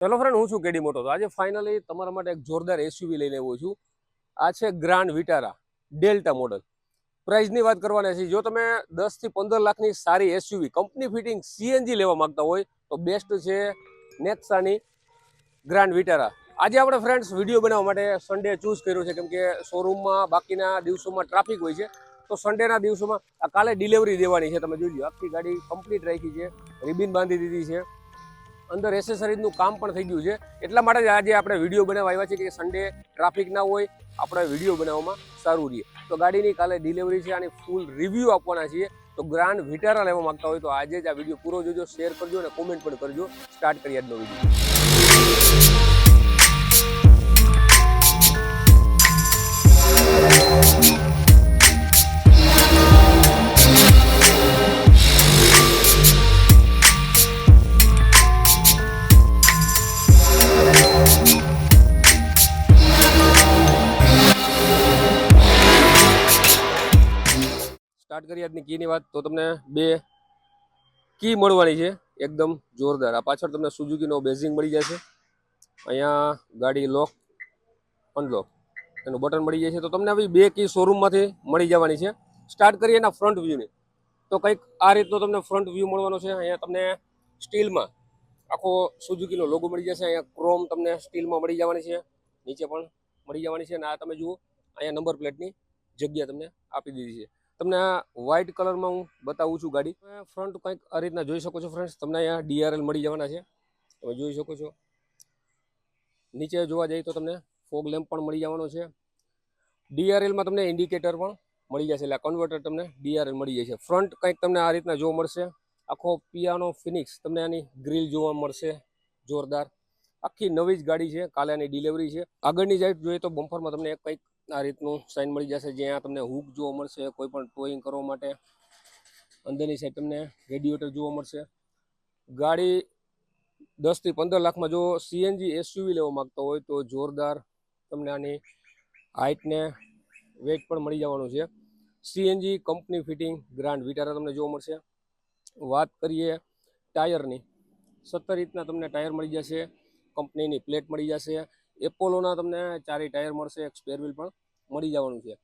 ચલો ફ્રેન્ડ હું છું કેડી મોટો. આજે ફાઇનલી તમારા માટે એક જોરદાર એસયુવી લઈને આવ્યો છું. આ છે ગ્રાન્ડ વિટારા ડેલ્ટા મોડલ પ્રાઇઝની વાત કરવાની છે, જો તમે દસથી પંદર લાખની સારી એસયુવી કંપની ફિટિંગ સીએનજી લેવા માંગતા હોય, તો બેસ્ટ છે નેક્સાની ગ્રાન્ડ વિટારા આજે આપણે ફ્રેન્ડ્સ વીડિયો બનાવવા માટે સન્ડે ચૂઝ કર્યો છે, કેમ કે શોરૂમમાં બાકીના દિવસોમાં ટ્રાફિક હોય છે. તો સન્ડેના દિવસોમાં કાલે ડિલિવરી દેવાની છે, તમે જોઈ લો આખી ગાડી કમ્પ્લીટ રાખી છે રિબિન બાંધી દીધી છે. અંદર એસેસરીઝનું કામ પણ થઈ ગયું છે. એટલા માટે આજે આપણે વીડિયો બનાવવા આવ્યા છે કે સન્ડે ટ્રાફિક ના હોય, આપણે વીડિયો બનાવવામાં સારું રહીએ તો ગાડીની કાલે ડિલિવરી છે આની ફૂલ રિવ્યૂ આપવાના છીએ. તો ગ્રાન્ડ વિટારા લેવા માંગતા હોય તો આજે જ આ વીડિયો પૂરો જોજો શેર કરજો અને કોમેન્ટ પણ કરજો. સ્ટાર્ટ કરીએ આજનો વીડિયો સ્ટાર્ટ કરીએ આજની કીની વાત, તો તમને બે કી મળવાની છે, એકદમ જોરદાર. આ પાછળ તમને સુઝુકીનો બેઝિંગ મળી જશે. અહીંયા ગાડી લોક અનલોક એનું બટન મળી જાય છે તો તમને આવી બે કી શોરૂમમાંથી મળી જવાની છે. સ્ટાર્ટ કરીએ એના ફ્રન્ટ વ્યૂની તો કંઈક આ રીતનો તમને ફ્રન્ટ વ્યૂ મળવાનો છે. અહીંયા તમને સ્ટીલમાં આખો સુઝુકીનો લોગો મળી જશે. અહીંયા ક્રોમ તમને સ્ટીલમાં મળી જવાની છે. નીચે પણ મળી જવાની છે. અને આ તમે જુઓ, અહીંયા નંબર પ્લેટની જગ્યા તમને આપી દીધી છે. તમને આ વ્હાઇટ કલરમાં હું બતાવું છું ગાડી. ફ્રન્ટ કંઈક આ રીતના જોઈ શકો છો ફ્રેન્ડ્સ તમને અહીંયા ડીઆરએલ મળી જવાના છે. તમે જોઈ શકો છો. નીચે જોવા જઈએ તો તમને ફોગ લેમ્પ પણ મળી જવાનો છે. ડીઆરએલમાં તમને ઇન્ડિકેટર પણ મળી જશે. એટલે કન્વર્ટર તમને ડીઆરએલ મળી જશે. ફ્રન્ટ કંઈક તમને આ રીતના જોવા મળશે. આખો પિયાનો ફિનિક્સ તમને આની ગ્રીલ જોવા મળશે. જોરદાર. આખી નવી જ ગાડી છે. કાલે આની ડિલિવરી છે. આગળની સાઈડ જોઈએ તો બમ્પરમાં તમને કંઈક આ રીતનું સાઇન મળી જશે. જ્યાં તમને હુક જોવા મળશે, કોઈ પણ ટોઈંગ કરવા માટે. અંદરની સાઈડ તમને રેડિયેટર જોવા મળશે. ગાડી દસથી પંદર લાખમાં જો સીએનજી એસયુવી લેવા માંગતો હોય તો જોરદાર તમને આની હાઇટને વેટ પણ મળી જવાનું છે. CNG company fitting Grand Vitara તમને જોવા મળશે. વાત કરીએ ટાયરની. સત્તર રીતના તમને ટાયર મળી જશે. કંપનીની પ્લેટ મળી જશે. એપોલોના તમને ચારેય ટાયર મળશે, એક સ્પેર પણ મળી જવાનું છે.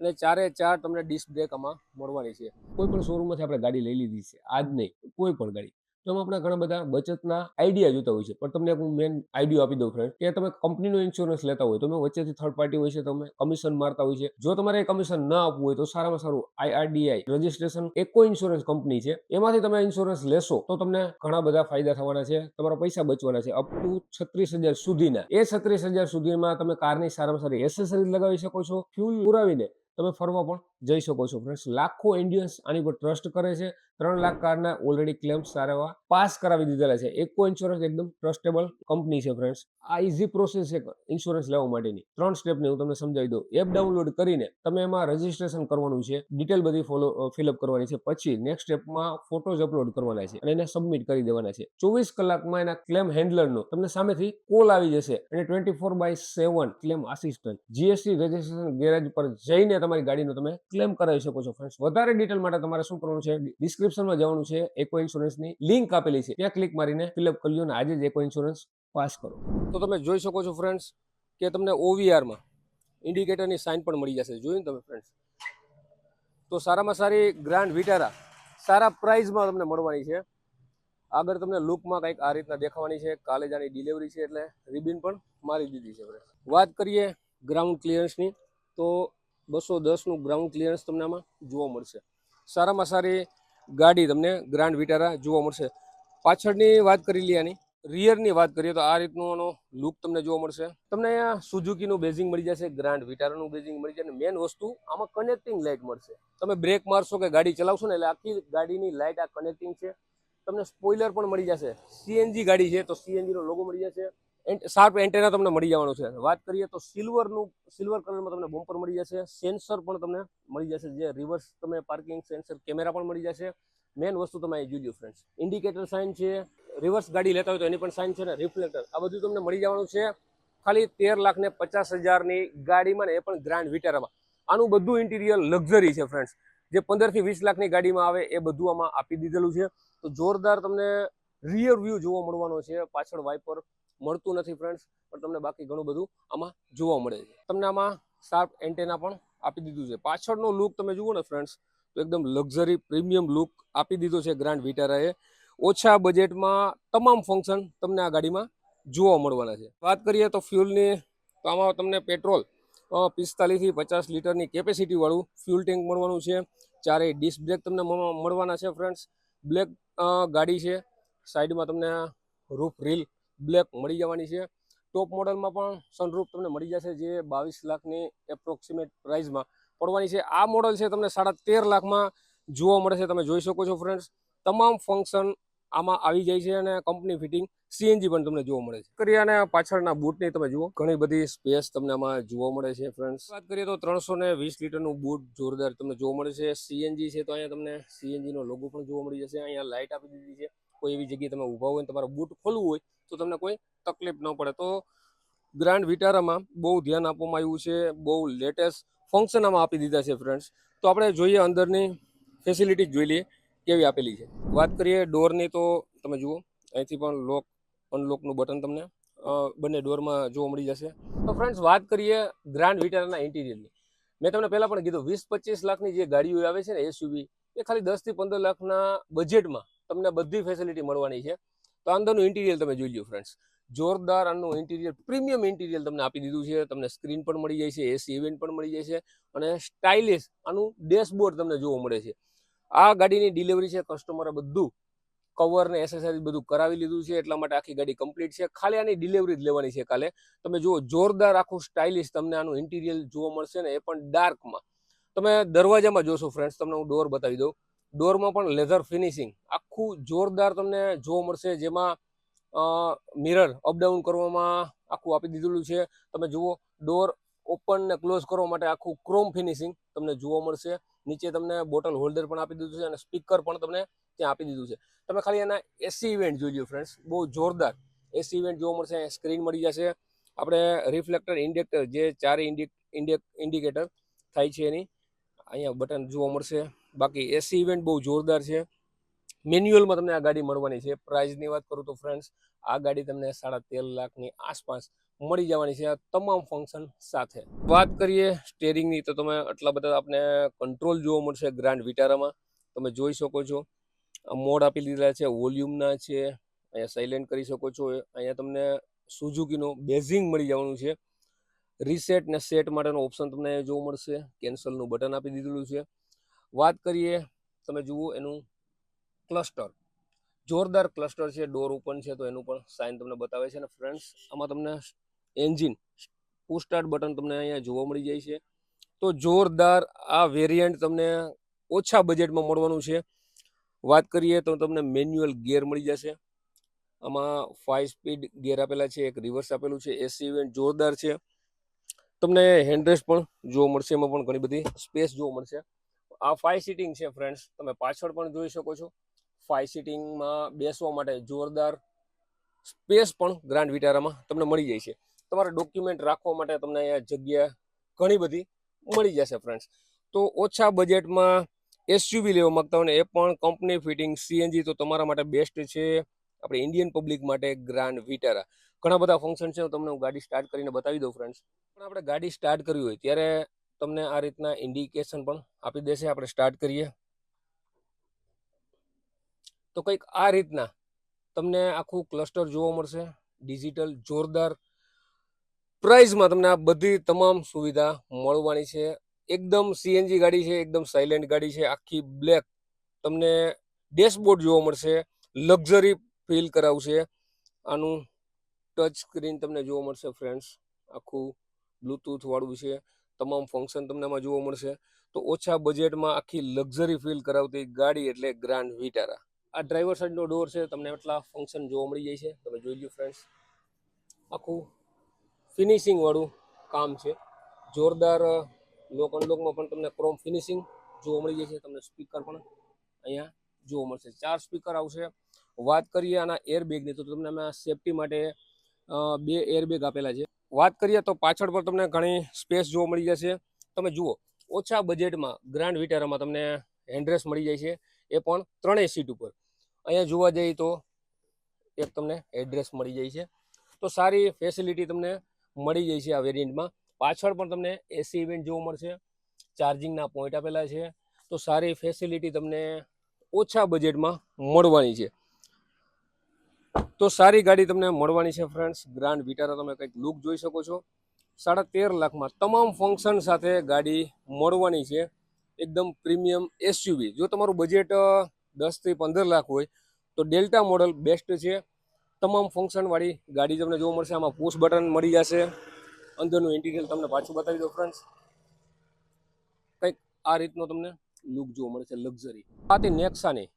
અને ચારે ચાર તમને ડિસ્ક બ્રેક આમાં મળવાની છે. કોઈ પણ શોરૂમમાંથી આપણે ગાડી લઈ લીધી છે, આજ નહીં, કોઈ પણ ગાડી. તો એમાં આપણે ઘણા બધા બચતના આઈડિયા જોતા હોય છે પણ તમને હું મેન આઈડિયો આપી દઉં ફ્રેન્ડ કે તમે કંપનીનો ઇન્સ્યોરન્સ લેતા હોય તમે વચ્ચેથી થર્ડ પાર્ટી હોય છે, તમે કમિશન મારતા હોય છે. જો તમારે કમિશન ન આપવું હોય, તો સારામાં સારું IRDAI registration Acko insurance company છે. એમાંથી તમે ઇન્સ્યોરન્સ લેશો, તો તમને ઘણા બધા ફાયદા થવાના છે. તમારા પૈસા બચવાના છે. અપ ટુ છત્રીસ હજાર સુધીના. એ છત્રીસ હજાર સુધીમાં તમે કારની સારામાં સારી એસેસરીઝ લગાવી શકો છો ફ્યુલ પુરાવીને તમે ફરવા પણ જઈ શકો છો. ફ્રેન્ડ્સ લાખો ઇન્ડિયન્સ આની પર ટ્રસ્ટ કરે છે. ત્રણ લાખ કારના ઓલરેડી ક્લેમ્સ સારા પાસ કરાવી દીધેલા છે. એકો ઇન્સ્યોરન્સ એકદમ ટ્રસ્ટેબલ કંપની છે ફ્રેન્ડ્સ આ ઇઝી પ્રોસેસ છે ઇન્સ્યોરન્સ લેવા માટેની. ત્રણ સ્ટેપની હું તમને સમજાવી દઉં. એપ ડાઉનલોડ કરીને તમે એમાં રજીસ્ટ્રેશન કરવાનું છે. ડિટેલ બધી ફોલો ફિલઅપ કરવાની છે. પછી નેક્સ્ટ સ્ટેપમાં ફોટોઝ અપલોડ કરવાના છે અને એને સબમિટ કરી દેવાના છે. ચોવીસ કલાકમાં એના ક્લેમ હેન્ડલરનો તમને સામેથી કોલ આવી જશે અને twenty four by seven claim assistant GST registration garage પર જઈને તમારી ગાડીનો તમે ક્લેમ કરાવી શકો છો ફ્રેન્ડ્સ વધારે ડિટેલ માટે તમારે શું કરવાનું છે? ડિસ્ક્રિપ્શનમાં જવાનું છે, એકો ઇન્સ્યોરન્સની લિંક આપેલી છે. ત્યાં ક્લિક મારીને ફિલઅપ કરી લો અને આજે જ એકો ઇન્સ્યોરન્સ પાસ કરો. તો તમે જોઈ શકો છો ફ્રેન્ડ્સ કે તમને ઓવીઆરમાં ઇન્ડિકેટરની સાઇન પણ મળી જશે. જોયું ને તમે ફ્રેન્ડ્સ તો સારામાં સારી ગ્રાન્ડ વિટારા સારા પ્રાઇઝમાં તમને મળવાની છે. આગળ તમને લુકમાં કંઈક આ રીતના દેખાવાની છે. કાલે જાની ડિલિવરી છે એટલે રિબિન પણ મારી દીધી છે. વાત કરીએ ગ્રાઉન્ડ ક્લિયરન્સની તો બસો દસનું ગ્રાઉન્ડ ક્લિયરન્સ તમને આમાં જોવા મળશે. સારામાં સારી ગાડી તમને ગ્રાન્ડ વિટારા જોવા મળશે. પાછળની વાત કરી લઈએ આની રિયરની વાત કરીએ તો આ રીતનો આનો લુક તમને જોવા મળશે. તમને અહીંયા સુઝુકીનું બેઝિંગ મળી જશે ગ્રાન્ડ વિટારાનું બેઝિંગ મળી જશે અને મેઇન વસ્તુ આમાં કનેક્ટિંગ લાઇટ મળશે. તમે બ્રેક મારશો કે ગાડી ચલાવશો ને એટલે આખી ગાડીની લાઇટ આ કનેક્ટિંગ છે. તમને સ્પોઇલર પણ મળી જશે. સીએનજી ગાડી છે તો સીએનજીનો લોગો મળી જશે. શાર્પ એન્ટેના તમને મળી જવાનું છે. વાત કરીએ તો સિલ્વરનું સિલ્વર કલરમાં તમને બમ્પર મળી જશે. સેન્સર પણ તમને મળી જશે. જે રિવર્સ તમે પાર્કિંગ સેન્સર કેમેરા પણ મળી જશે. મેન વસ્તુ તમે અહીં જોજો ફ્રેન્ડ્સ ઇન્ડિકેટર સાઇન છે. રિવર્સ ગાડી લેતા હોય તો એની પણ સાઇન છે ને રિફ્લેક્ટર આ બધું તમને મળી જવાનું છે. ખાલી તેર લાખ ને પચાસ હજારની ગાડીમાં ને એ પણ ગ્રાન્ડ વિટારામાં. આનું બધું ઇન્ટિરિયર લક્ઝરી છે ફ્રેન્ડ્સ જે પંદરથી વીસ લાખની ગાડીમાં આવે એ બધું આમાં આપી દીધેલું છે. તો જોરદાર તમને રિયર વ્યૂ જોવા મળવાનો છે. પાછળ વાઇપર મળતું નથી ફ્રેન્ડ્સ પણ તમને બાકી ઘણું બધું આમાં જોવા મળે છે. તમને આમાં શાર્પ એન્ટેના પણ આપી દીધું છે. પાછળનો લુક તમે જુઓ ને ફ્રેન્ડ્સ તો એકદમ લક્ઝરી પ્રીમિયમ લુક આપી દીધો છે ગ્રાન્ડ વિટારાએ ઓછા બજેટમાં તમામ ફંક્શન તમને આ ગાડીમાં જોવા મળવાના છે. વાત કરીએ તો ફ્યુલની તો આમાં તમને પેટ્રોલ પિસ્તાલીસથી પચાસ લીટરની કેપેસિટીવાળું ફ્યુલ ટેન્ક મળવાનું છે. ચારેય ડિસ્ક બ્રેક તમને મળવાના છે ફ્રેન્ડ્સ બ્લેક ગાડી છે. સાઈડમાં તમને રૂફ રીલ બ્લેક મળી જવાની છે. ટોપ મોડલમાં પણ સનરૂફ તમને મળી જશે જે બાવીસ લાખની એપ્રોક્સિમેટ પ્રાઇસમાં પડવાની છે. આ મોડલ છે તમને સાડા તેર લાખમાં જોવા મળે છે. તમે જોઈ શકો છો ફ્રેન્ડ્સ તમામ ફંક્શન આમાં આવી જાય છે અને કંપની ફિટિંગ સીએનજી પણ તમને જોવા મળે છે. કરી અને પાછળના બૂટની તમે જુઓ. ઘણી બધી સ્પેસ તમને આમાં જોવા મળે છે ફ્રેન્ડ્સ વાત કરીએ તો ત્રણસો ને વીસ લીટરનું બૂટ જોરદાર તમને જોવા મળે છે. સીએનજી છે તો અહીંયા તમને સીએનજીનો લોગો પણ જોવા મળી જશે. અહીંયા લાઇટ આપી દીધી છે. કોઈ એવી જગ્યાએ તમે ઊભા હોય તમારે બૂટ ખોલવું હોય, તો તમને કોઈ તકલીફ ન પડે. તો ગ્રાન્ડ વિટારામાં બહુ ધ્યાન આપવામાં આવ્યું છે, બહુ લેટેસ્ટ ફંક્શન આમાં આપી દીધા છે ફ્રેન્ડ્સ તો આપણે જોઈએ અંદરની ફેસિલિટી જોઈ લઈએ, કેવી આપેલી છે. વાત કરીએ ડોરની, તો તમે જુઓ, અહીંથી પણ લોક અનલોકનું બટન તમને બંને ડોરમાં જોવા મળી જશે. તો ફ્રેન્ડ્સ વાત કરીએ ગ્રાન્ડ વિટારાના ઇન્ટિરિયરની મેં તમને પહેલાં પણ કીધું, વીસ પચીસ લાખની જે ગાડીઓ આવે છે ને એસયુવી એ ખાલી દસથી પંદર લાખના બજેટમાં તમને બધી ફેસિલિટી મળવાની છે. તો અંદરનું ઇન્ટિરિયર તમે જોઈ લો ફ્રેન્ડ્સ જોરદાર આનું ઇન્ટિરિયર પ્રીમિયમ ઇન્ટિરિયર તમને આપી દીધું છે. તમને સ્ક્રીન પણ મળી જાય છે એસી ઇવેન્ટ પણ મળી જાય છે અને સ્ટાઇલિશ આનું ડેશબોર્ડ તમને જોવા મળે છે. આ ગાડીની ડિલિવરી છે કસ્ટમરે બધું કવર ને એસેસરીઝ બધું કરાવી લીધું છે, એટલા માટે આખી ગાડી કમ્પ્લીટ છે. ખાલી આની ડિલિવરી જ લેવાની છે કાલે. તમે જુઓ, જોરદાર આખું સ્ટાઇલિશ તમને આનું ઇન્ટિરિયર જોવા મળશે ને એ પણ ડાર્કમાં તમે દરવાજામાં જોશો ફ્રેન્ડ્સ તમને હું ડોર બતાવી દઉં. ડોરમાં પણ લેધર ફિનિશિંગ આખું જોરદાર તમને જોવા મળશે. જેમાં મિરર અપડાઉન કરવામાં આખું આપી દીધેલું છે. તમે જુઓ ડોર ઓપન ને ક્લોઝ કરવા માટે આખું ક્રોમ ફિનિશિંગ તમને જોવા મળશે. નીચે તમને બોટલ હોલ્ડર પણ આપી દીધું છે અને સ્પીકર પણ તમને ત્યાં આપી દીધું છે. તમે ખાલી એના એસી ઇવેન્ટ જોઈ લો ફ્રેન્ડ્સ બહુ જોરદાર એસી ઇવેન્ટ જોવા મળશે. સ્ક્રીન મળી જશે. આપણે રિફ્લેક્ટર ઇન્ડિકેટર જે ચારે ઇન્ડિકેટર થાય છે એની. અહીંયા બટન જોવા મળશે. બાકી એસી ઇવેન્ટ બહુ જોરદાર છે. મેન્યુઅલમાં તમને આ ગાડી મળવાની છે. પ્રાઇઝની વાત કરું તો ફ્રેન્ડ્સ આ ગાડી તમને સાડા તેર લાખની આસપાસ મળી જવાની છે. આ તમામ ફંક્શન સાથે. વાત કરીએ સ્ટેરિંગની તો તમે આટલા બધા આપણે કંટ્રોલ જોવા મળશે ગ્રાન્ડ વિટારામાં તમે જોઈ શકો છો. મોડ આપી દીધા છે વોલ્યુમના છે. અહીંયા સાઇલેન્ટ કરી શકો છો. અહીંયા તમને સુઝુકીનું બેઝિંગ મળી જવાનું છે. રીસેટ ને સેટ માટેનો ઓપ્શન તમને જોવા મળશે. કેન્સલનું બટન આપી દીધેલું છે. વાત કરીએ, તમે જુઓ એનું ક્લસ્ટર જોરદાર ક્લસ્ટર છે ડોર ઓપન છે, તો એનું પણ સાઇન તમને બતાવે છે. અને ફ્રેન્ડ્સ આમાં તમને એન્જિન પુશ સ્ટાર્ટ બટન તમને અહીંયા જોવા મળી જાય છે. તો જોરદાર આ વેરિયન્ટ તમને ઓછા બજેટમાં મળવાનું છે. વાત કરીએ તો તમને મેન્યુઅલ ગિયર મળી જશે. આમાં ફાઇવ સ્પીડ ગિયર આપેલા છે, એક રિવર્સ આપેલું છે એસી ઇવેન્ટ જોરદાર છે. તમને હેન્ડરેસ્ટ પણ જોવા મળશે, એમાં પણ ઘણી બધી સ્પેસ જોવા મળશે. આ ફાઇવ સીટિંગ છે ફ્રેન્ડ્સ તમે પાછળ પણ જોઈ શકો છો. ફાઇવ સીટિંગમાં બેસવા માટે જોરદાર સ્પેસ પણ ગ્રાન્ડ વિટારામાં તમને મળી જાય છે. તમારા ડોક્યુમેન્ટ રાખવા માટે તમને અહીંયા જગ્યા ઘણી બધી મળી જશે ફ્રેન્ડ્સ તો ઓછા બજેટમાં એસયુવી લેવા માગતા હોય ને, એ પણ કંપની ફિટિંગ સીએનજી તો તમારા માટે બેસ્ટ છે. આપણે ઇન્ડિયન પબ્લિક માટે ગ્રાન્ડ વિટારા ઘણા બધા ફંક્શન છે તમને હું ગાડી સ્ટાર્ટ કરીને બતાવી દઉં ફ્રેન્ડ્સ પણ આપણે ગાડી સ્ટાર્ટ કરવી હોય, ત્યારે તમને આ રીતના ઇન્ડિકેશન પણ આપી દેશે. આપણે સ્ટાર્ટ કરીએ. તો કંઈક આ રીતના તમને આખું ક્લસ્ટર જોવા મળશે. ડિજિટલ જોરદાર પ્રાઇઝમાં તમને આ બધી તમામ સુવિધા મળવાની છે. એકદમ સીએનજી ગાડી છે, એકદમ સાયલેન્ટ ગાડી છે. આખી બ્લેક તમને ડેશબોર્ડ જોવા મળશે. લક્ઝરી ફીલ કરાવશે આનું ટચ સ્ક્રીન તમને જોવા મળશે ફ્રેન્ડ્સ આખું બ્લૂટૂથ વાળું છે. તમામ ફંક્શન તમને આમાં જોવા મળશે. તો ઓછા બજેટમાં આખી લક્ઝરી ફીલ કરાવતી ગાડી એટલે ગ્રાન્ડ વિટારા આ ડ્રાઈવર સાઈડનો ડોર છે, તમને એટલા ફંક્શન જોવા મળી જાય છે. તમે જોઈ લો ફ્રેન્ડ્સ આખું ફિનિશિંગવાળું કામ છે. જોરદાર લોક અનલોકમાં પણ તમને ક્રોમ ફિનિશિંગ જોવા મળી જાય છે. તમને સ્પીકર પણ અહીંયા જોવા મળશે. ચાર સ્પીકર આવશે. વાત કરીએ આના એરબેગની તો તમને અમે સેફટી માટે બે એરબેગ આપેલા છે. વાત કરીએ તો પાછળ પર તમને ઘણી સ્પેસ જોવા મળી જશે. તમે જુઓ, ઓછા બજેટમાં ગ્રાન્ડ વિટારામાં તમને હેન્ડ્રેસ મળી જાય છે. એ પણ ત્રણેય સીટ ઉપર. અહીંયા જોવા જઈએ તો એક તમને એડ્રેસ મળી જાય છે. તો સારી ફેસિલિટી તમને મળી જાય છે આ વેરિયન્ટમાં પાછળ પણ તમને એસી ઇવેન્ટ જોવા મળશે. ચાર્જિંગના પોઈન્ટ આપેલા છે. તો સારી ફેસિલિટી તમને ઓછા બજેટમાં મળવાની છે. તો સારી ગાડી તમને મળવાની છે ફ્રેન્ડ્સ ગ્રાન્ડ વિટારા તમે કંઈક લુક જોઈ શકો છો. સાડા તેર લાખમાં તમામ ફંક્શન સાથે ગાડી મળવાની છે. એકદમ પ્રીમિયમ એસયુવી જો તમારું બજેટ દસથી પંદર લાખ હોય, તો ડેલ્ટા મોડલ બેસ્ટ છે. તમામ ફંક્શનવાળી ગાડી તમને જોવા મળશે. આમાં પુશ બટન મળી જશે. અંદરનું ઇન્ટિરિયર તમને પાછું બતાવી દો ફ્રેન્ડ્સ કંઈક આ રીતનો તમને લુક જોવા મળશે લક્ઝરી આ તે નેક્સાની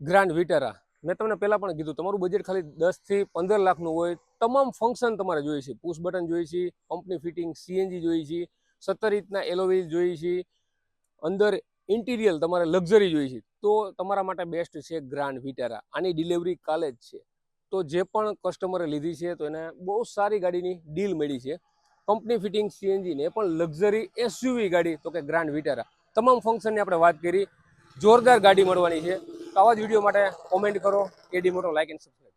ગ્રાન્ડ વિટારા મેં તમને પહેલાં પણ કીધું, તમારું બજેટ ખાલી દસથી પંદર લાખનું હોય, તમામ ફંક્શન તમારે જોઈએ છે. પુશ બટન જોઈએ છે કંપની ફિટિંગ સીએનજી જોઈએ છે, સત્તર ઇંચના એલોવેલ જોઈએ છે, અંદર ઇન્ટિરિયર તમારે લક્ઝરી જોઈએ છે. તો તમારા માટે બેસ્ટ છે ગ્રાન્ડ વિટારા આની ડિલિવરી કાલે જ છે. તો જે પણ કસ્ટમરે લીધી છે, તો એને બહુ સારી ગાડીની ડીલ મળી છે. કંપની ફિટિંગ સીએનજી ને પણ લક્ઝરી એસયુવી ગાડી, તો કે ગ્રાન્ડ વિટારા તમામ ફંક્શનની આપણે વાત કરી. જોરદાર ગાડી મળવાની છે. તો આવા જ વીડિયો માટે કોમેન્ટ કરો. એડી મોટો લાઇક એન્ડ સબસ્ક્રાઈબ